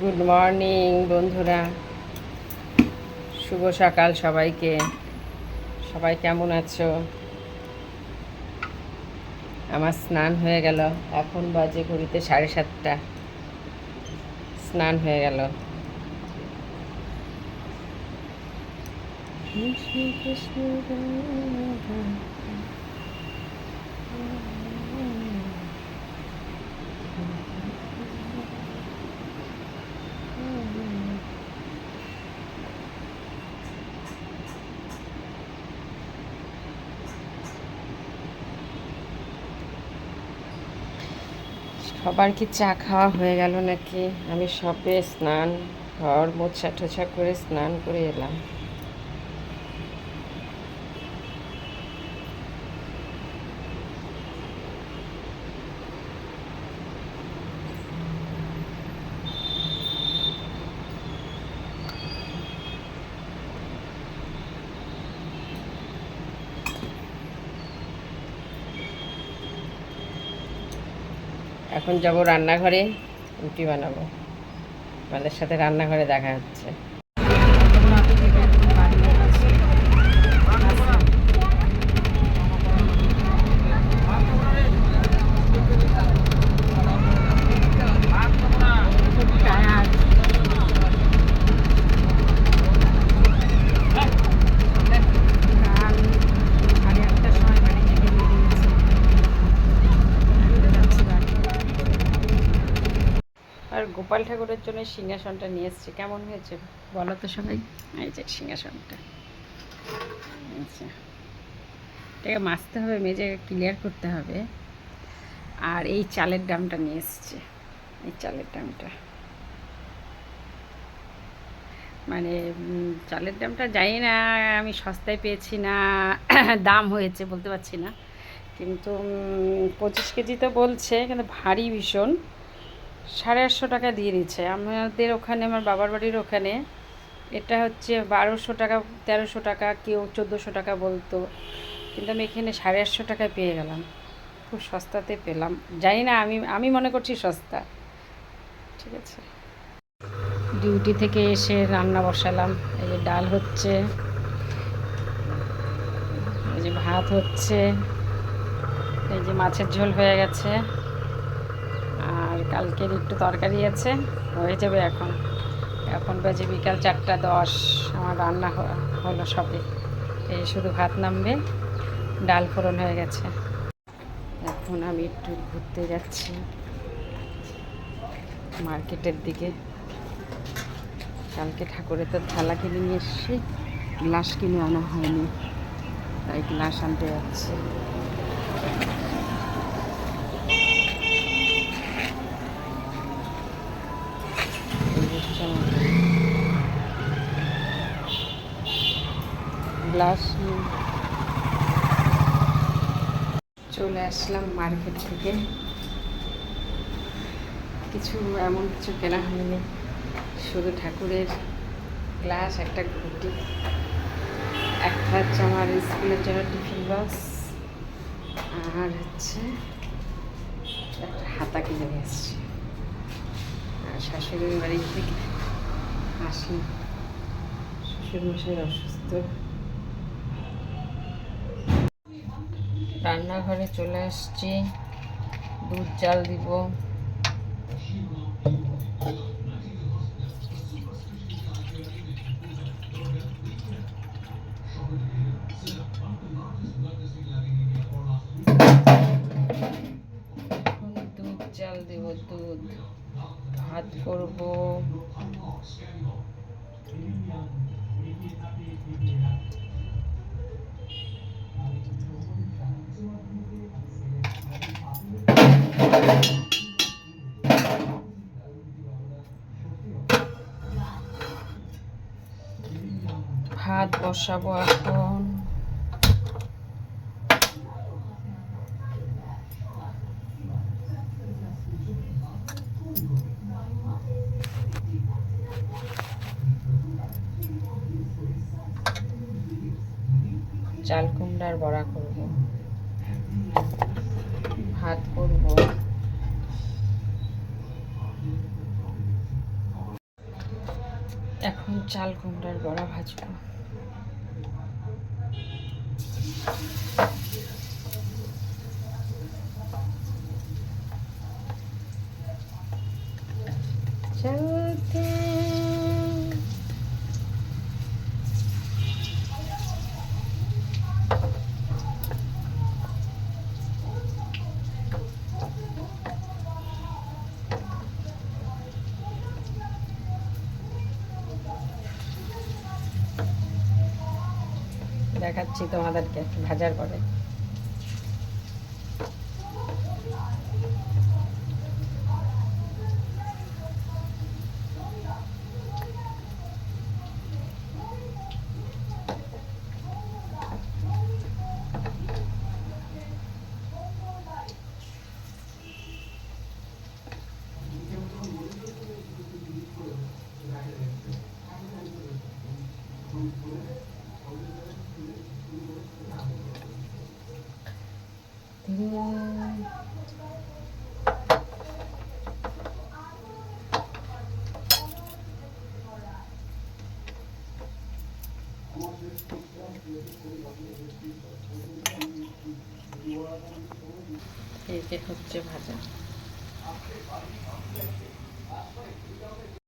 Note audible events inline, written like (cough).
Good morning বন্ধুরা। শুভ সকাল সবাইকে। সবাই কেমন আছো? আমার স্নান হয়ে গেল। এখন বাজে ঘড়িতে সাড়ে সাতটা। স্নান হয়ে গেল। কৃষ্ণ কৃষ্ণ সবার কি চা খাওয়া হয়ে গেল নাকি? আমি সবে স্নান, ঘর মোছা টোছা করে স্নান করে এলাম। এখন যাব রান্নাঘরে রুটি বানাবো। আমাদের সাথে রান্নাঘরে দেখা হচ্ছে। গোপাল ঠাকুরের জন্য সিংহাসনটা নিয়ে এসেছি। কেমন হয়েছে? বলো তো সবাই। এই যে সিংহাসনটা। আচ্ছা। এটাকে মাছতে হবে, মেজে ক্লিয়ার করতে হবে। আর এই চালের দামটা নিয়ে এসেছি। এই চালের দামটা মানে চালের দামটা জানি না, আমি সস্তায় পেয়েছি না, (clears throat) দাম হয়েছে বলতে পারছি না। কিন্তু পঁচিশ কেজি তো বলছে, কিন্তু ভারী ভীষণ। সাড়ে আটশো টাকা দিয়ে দিচ্ছে। আমাদের ওখানে, আমার বাবার বাড়ির ওখানে, এটা হচ্ছে বারোশো টাকা, তেরোশো টাকা, কেউ চোদ্দোশো টাকা বলতো। কিন্তু আমি এখানে সাড়ে আটশো টাকায় পেয়ে গেলাম। খুব সস্তাতে পেলাম। জানি না, আমি আমি মনে করছি সস্তা। ঠিক আছে। ডিউটি থেকে এসে রান্না বসালাম। এই যে ডাল হচ্ছে, এই যে ভাত হচ্ছে, এই যে মাছের ঝোল হয়ে গেছে। আর কালকের একটু তরকারি আছে, হয়ে যাবে এখন। এখন বাজে বিকাল চারটা দশ, আমার রান্না হলো সবে। এই শুধু ভাত নামবে, ডাল ফোড়ন হয়ে গেছে। এখন আমি একটু ঘুরতে যাচ্ছি মার্কেটের দিকে। কালকে ঠাকুরের তো থালা কিনে নিয়ে এসেছি, গ্লাস কিনে আনা হয়নি, তাই গ্লাস আনতে যাচ্ছি। গ্লাস চলে আসলাম মার্কেট থেকে। কিছু এমন কিছু কেনা হয়নি। শুধু ঠাকুরের গ্লাস, একটা ঘুটি একটা হচ্ছে আমার স্কুলের জন্য টিফিন বক্স, আর হচ্ছে একটা হাতা কিনে নিয়ে এসছি। শাশুড়ির বাড়ি থেকে আসলাম। শ্বশুরমশাই অসুস্থ। রান্নাঘরে চলে আসছি। দুধ জাল দিব। ভাত বসাবো এখন। চাল কুমড়ার বড়া করব। ভাত করব এখন চাল কুমড়ার বড়া ভাজবো দেখাচ্ছি তোমাদেরকে ভাজার পরে এই যে হচ্ছে ভাজা